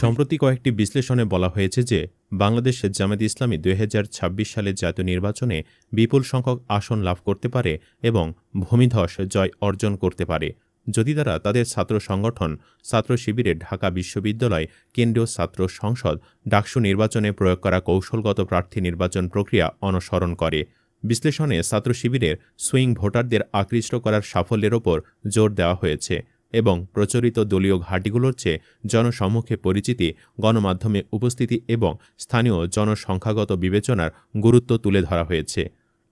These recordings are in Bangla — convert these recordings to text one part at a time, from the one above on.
সম্প্রতি কয়েকটি বিশ্লেষণে বলা হয়েছে যে বাংলাদেশের জামাত ইসলামী দুই হাজার ছাব্বিশ সালের জাতীয় নির্বাচনে বিপুল সংখ্যক আসন লাভ করতে পারে এবং ভূমিধস জয় অর্জন করতে পারে। যদি তারা তাদের ছাত্র সংগঠন ছাত্র শিবিরে ঢাকা বিশ্ববিদ্যালয় কেন্দ্রীয় ছাত্র সংসদ ডাকসু নির্বাচনে প্রয়োগ করা কৌশলগত প্রার্থী নির্বাচন প্রক্রিয়া অনুসরণ করে। বিশ্লেষণে ছাত্র শিবিরের সুইং ভোটারদের আকৃষ্ট করার সাফল্যের ওপর জোর দেওয়া হয়েছে। এবং প্রচলিত দলীয় ঘাঁটিগুলোর চেয়ে জনসম্মুখে পরিচিতি, গণমাধ্যমে উপস্থিতি এবং স্থানীয় জনসংখ্যাগত বিবেচনার গুরুত্ব তুলে ধরা হয়েছে।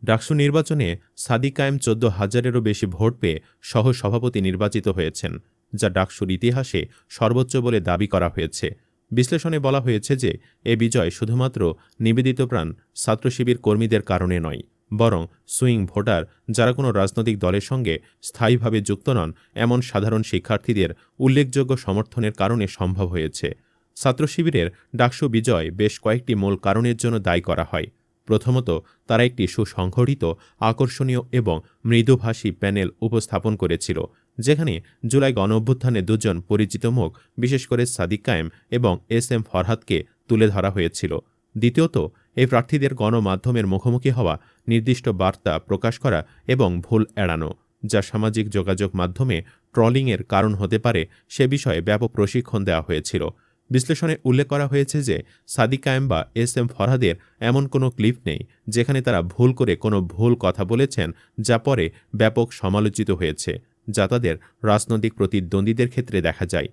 ডাকসু নির্বাচনে সাদিক কায়েম চোদ্দ হাজারেরও বেশি ভোট পেয়ে সহ সভাপতি নির্বাচিত হয়েছেন, যা ডাকসুর ইতিহাসে সর্বোচ্চ বলে দাবি করা হয়েছে। বিশ্লেষণে বলা হয়েছে যে, এ বিজয় শুধুমাত্র নিবেদিত প্রাণ ছাত্র শিবির কর্মীদের কারণে নয়। বরং সুইং ভোটার যারা কোনো রাজনৈতিক দলের সঙ্গে স্থায়ীভাবে যুক্ত নন, এমন সাধারণ শিক্ষার্থীদের উল্লেখযোগ্য সমর্থনের কারণে সম্ভব হয়েছে। ছাত্র শিবিরের ডাকসু বিজয় বেশ কয়েকটি মূল কারণের জন্য দায়ী করা হয়। প্রথমত, তারা একটি সুসংগঠিত আকর্ষণীয় এবং মৃদুভাষী প্যানেল উপস্থাপন করেছিল, যেখানে জুলাই গণ অভ্যুত্থানে দুজন পরিচিত মুখ, বিশেষ করে সাদিক কায়েম এবং এস এম ফরহাদকে তুলে ধরা হয়েছিল। দ্বিতীয়ত এই প্রার্থীদের গণমাধ্যমের মুখোমুখি হওয়া নির্দিষ্ট বার্তা প্রকাশ করা এবং ভুল এড়ানো, যা সামাজিক যোগাযোগ মাধ্যমে ট্রলিংয়ের কারণ হতে পারে সে বিষয়ে ব্যাপক প্রশিক্ষণ দেওয়া হয়েছিল। বিশ্লেষণে উল্লেখ করা হয়েছে যে সাদিক কায়েম বা এস এম ফরহাদের এমন কোনো ক্লিপ নেই, যেখানে তারা ভুল করে কোনো ভুল কথা বলেছেন, যা পরে ব্যাপক সমালোচিত হয়েছে, যা তাদের রাজনৈতিক প্রতিদ্বন্দ্বীদের ক্ষেত্রে দেখা যায়।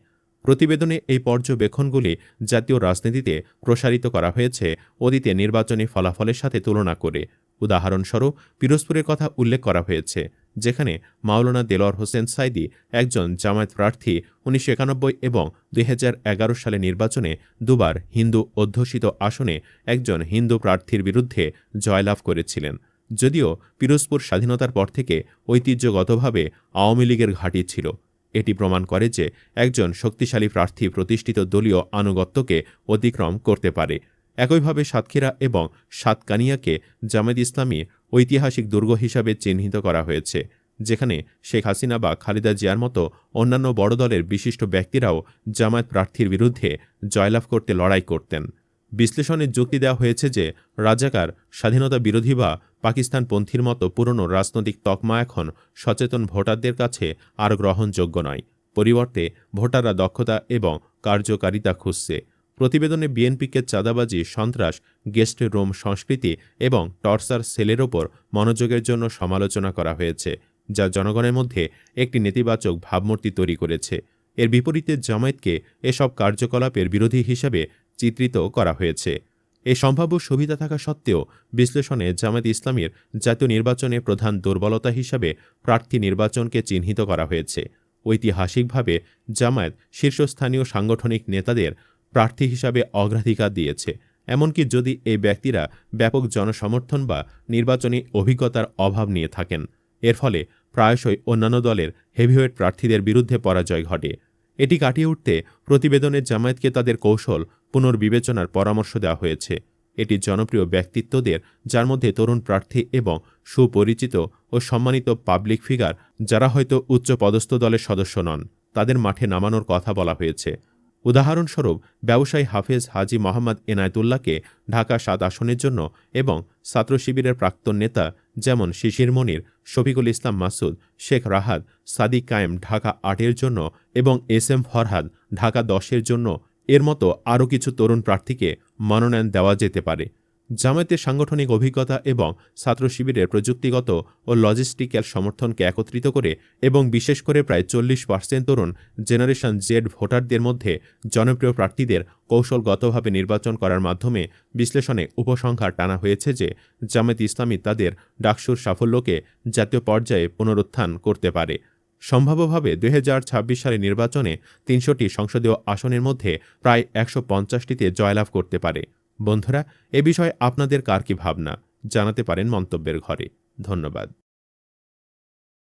প্রতিবেদনে এই পর্যবেক্ষণগুলি জাতীয় রাজনীতিতে প্রসারিত করা হয়েছে অতীতে নির্বাচনী ফলাফলের সাথে তুলনা করে। উদাহরণস্বরূপ, পিরোজপুরের কথা উল্লেখ করা হয়েছে, যেখানে মাওলানা দেলোয়ার হোসেন সাইদি একজন জামায়াত প্রার্থী উনিশশো একানব্বই এবং দুই হাজার এগারো সালে নির্বাচনে দুবার হিন্দু অধ্যুষিত আসনে একজন হিন্দু প্রার্থীর বিরুদ্ধে জয়লাভ করেছিলেন। যদিও পিরোজপুর স্বাধীনতার পর থেকে ঐতিহ্যগতভাবে আওয়ামী লীগের ঘাঁটি ছিল। এটি প্রমাণ করে যে একজন শক্তিশালী প্রার্থী প্রতিষ্ঠিত দলীয় আনুগত্যকে অতিক্রম করতে পারে। একইভাবে সাতক্ষীরা এবং সাতকানিয়াকে জামায়াত ইসলামী ঐতিহাসিক দুর্গ হিসাবে চিহ্নিত করা হয়েছে, যেখানে শেখ হাসিনা বা খালিদা জিয়ার মতো অন্যান্য বড় দলের বিশিষ্ট ব্যক্তিরাও জামায়াত প্রার্থীর বিরুদ্ধে জয়লাভ করতে লড়াই করতেন। বিশ্লেষণে যুক্তি দেওয়া হয়েছে যে রাজাকার, স্বাধীনতা বিরোধী বা পাকিস্তানপন্থীর মতো পুরনো রাজনৈতিক তকমা এখন সচেতন ভোটারদের কাছে আর গ্রহণযোগ্য নয়। পরিবর্তে ভোটাররা দক্ষতা এবং কার্যকারিতা খুঁজছে। প্রতিবেদনে বিএনপিকে চাঁদাবাজি, সন্ত্রাস, গেস্ট রোম সংস্কৃতি এবং টর্চার সেলের ওপর মনোযোগের জন্য সমালোচনা করা হয়েছে, যা জনগণের মধ্যে একটি নেতিবাচক ভাবমূর্তি তৈরি করেছে। এর বিপরীতে জামায়াতকে এসব কার্যকলাপের বিরোধী হিসাবে চিত্রিত করা হয়েছে। এই সম্ভাব্য সুবিধা থাকা সত্ত্বেও বিশ্লেষণে জামায়াত ইসলামীর জাতীয় নির্বাচনে প্রধান দুর্বলতা হিসাবে প্রার্থী নির্বাচনকে চিহ্নিত করা হয়েছে। ঐতিহাসিকভাবে জামায়াত শীর্ষস্থানীয় সাংগঠনিক নেতাদের প্রার্থী হিসাবে অগ্রাধিকার দিয়েছে। এমনকি যদি এই ব্যক্তিরা ব্যাপক জনসমর্থন বা নির্বাচনী অভিজ্ঞতার অভাব নিয়ে থাকেন, এর ফলে প্রায়শই অন্যান্য দলের হেভিওয়েট প্রার্থীদের বিরুদ্ধে পরাজয় ঘটে। এটি কাটিয়ে উঠতে প্রতিবেদনে জামায়াতকে তাদের কৌশল পুনর্বিবেচনার পরামর্শ দেওয়া হয়েছে। এটি জনপ্রিয় ব্যক্তিত্বদের, যার মধ্যে তরুণ প্রার্থী এবং সুপরিচিত ও সম্মানিত পাবলিক ফিগার, যারা হয়তো উচ্চ পদস্থ দলের সদস্য নন, তাদের মাঠে নামানোর কথা বলা হয়েছে। উদাহরণস্বরূপ, ব্যবসায়ী হাফেজ হাজি মোহাম্মদ এনায়তুল্লাহকে ঢাকা সাত আসনের জন্য এবং ছাত্র শিবিরের প্রাক্তন নেতা যেমন শিশির মনির, শফিকুল ইসলাম মাসুদ, শেখ রাহাত, সাদিক কায়েম ঢাকা আটের জন্য এবং এস এম ফরহাদ ঢাকা দশের জন্য এর মতো আরও কিছু তরুণ প্রার্থীকে মনোনয়ন দেওয়া যেতে পারে। জামায়াতের সাংগঠনিক অভিজ্ঞতা এবং ছাত্র শিবিরের প্রযুক্তিগত ও লজিস্টিক্যাল সমর্থনকে একত্রিত করে এবং বিশেষ করে প্রায় চল্লিশ পার্সেন্ট তরুণ জেনারেশন জেড ভোটারদের মধ্যে জনপ্রিয় প্রার্থীদের কৌশলগতভাবে নির্বাচন করার মাধ্যমে বিশ্লেষণে উপসংখ্যা টানা হয়েছে যে জামায়াত ইসলামী তাদের ডাকসুর সাফল্যকে জাতীয় পর্যায়ে পুনরুত্থান করতে পারে। সম্ভাব্যভাবে দুই হাজার ছাব্বিশ সালের নির্বাচনে তিনশোটি সংসদীয় আসনের মধ্যে প্রায় একশো পঞ্চাশটিতে জয়লাভ করতে পারে। বন্ধুরা, এ বিষয়ে আপনাদের কার কি ভাবনা? জানাতে পারেন মন্তব্যের ঘরে। ধন্যবাদ।